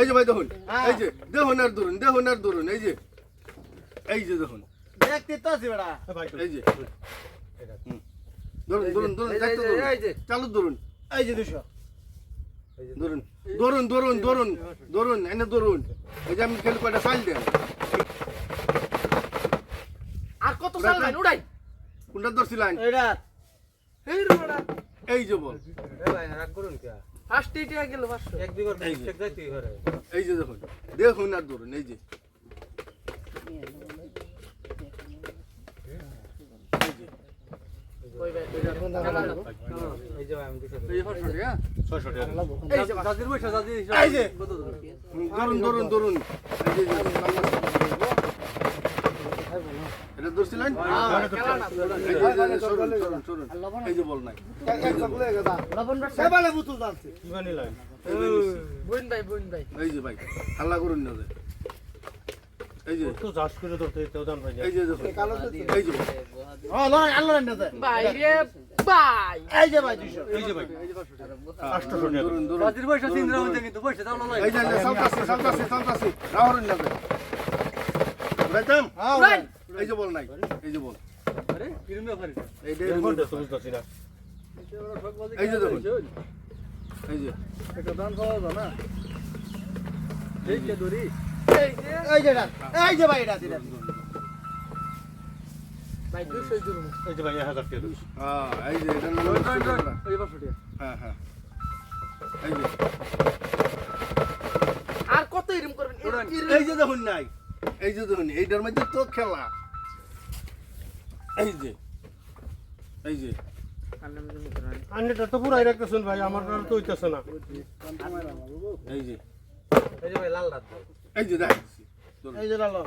এই যে ভাই দেখুন। হ্যাঁ। এই যে দেখুন আর ধরুন দেখুন আর ধরুন এই যে। এই যে দেখুন। দেখতে তো আছি বেটা এই যে। ধরুন ধরুন ধরুন দেখতে ধরুন। এই যে। চালু ধরুন। এই যে দুশো। ধরুন ধরুন ধরুন ধরুন ধরুন এনে ধরুন। এই যে আমি খেলে কয়টা চাল দেন। আর কত সাল ভাই উড়াই। কোনটা ধরছিলেন? এই যে বল। ফার্স্ট ইটিয়া গেল 500 এই যে। এই যে দেখুন দেখুন আর ধরুন এই যে। কই এই যে এই যে এই যে, ধরছিলেন এই যে, এই যে, সরুন, সরুন, সরুন। এই যে বল নাই এই যে ভাই বুইন ভাই এই যে ভাই হাল্লা করুন না। এই যে এই না ভাই রে ভাই এই যে ভাই হ্যাঁ, ধরুন, ধরুন। এই যে, এই না যে। উড়াইতাম? হ্যাঁ এই যে বল নাই এই যে বল এই যে এই যে দেখুন এই যে এই যে এই যে এটা এই যে ভাই এটা দিলেন ভাই 200 জুরুম হ্যাঁ এই যে সুভদ্রা। হ্যাঁ হ্যাঁ এই যে আর কত এরম করবেন এই যে দেখুন নাই এই যে দেখুন এইটার মধ্যে তো খেলা এই যে এই যে আন্ডারটা তো পুরাই রাখতেছেন ভাই আমার তো হইতেছে না এই যে এই যে দেখাচ্ছি ধরুন। এই যে লালো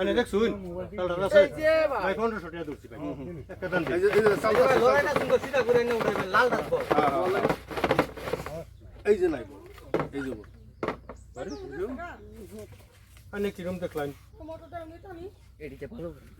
এই যে ভাই ভাই 1500 টাকা দউছি ভাই এই যে এই যে সালতাছি, সালতাছি। হ্যাঁ, হ্যাঁ, হ্যাঁ। এই যে নাই এই যে আনে কিরম দেখলাম এদিকে ভালো হুম এই যে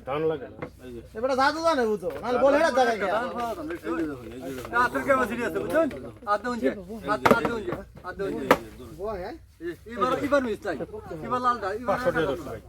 ধান লাগে না এবারে জাদু জানে বুঝো নাহলে বল হেরা জায়গায় গিয়া এই যে দেখুন এই যে দেখুন এই যে, এই যে, ধরুন। বল হ্যাঁ 500 টাকা দউছি ভাই